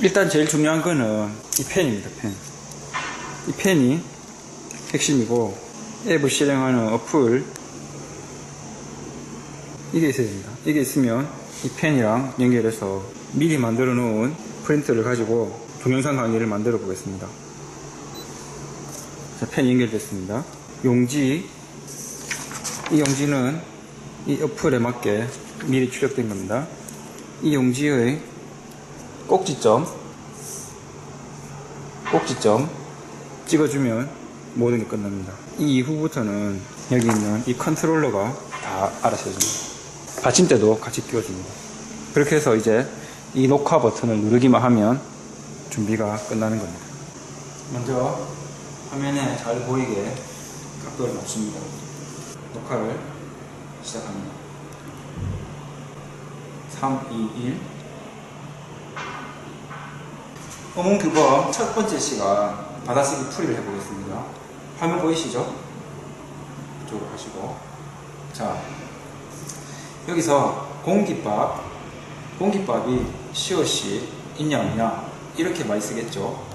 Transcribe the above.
일단 제일 중요한 거는 이 펜입니다, 펜. 이 펜이 핵심이고, 앱을 실행하는 어플, 이게 있어야 됩니다. 이게 있으면 이 펜이랑 연결해서 미리 만들어 놓은 프린트를 가지고 동영상 강의를 만들어 보겠습니다. 자, 펜 연결됐습니다. 용지, 이 용지는 이 어플에 맞게 미리 출력된 겁니다. 이 용지의 꼭지점, 꼭지점 찍어주면 모든 게 끝납니다. 이 이후부터는 여기 있는 이 컨트롤러가 다 알아서 해줍니다. 받침대도 같이 끼워줍니다. 그렇게 해서 이제 이 녹화 버튼을 누르기만 하면 준비가 끝나는 겁니다. 먼저 화면에 잘 보이게 각도를 맞춥니다. 녹화를 시작합니다. 3, 2, 1. 어몽 규범 첫 번째 시간 받아쓰기 풀이를 해보겠습니다. 화면 보이시죠? 이쪽으로 가시고. 자, 여기서 공깃밥, 공깃밥이 시옷이 있냐 없냐 이렇게 많이 쓰겠죠.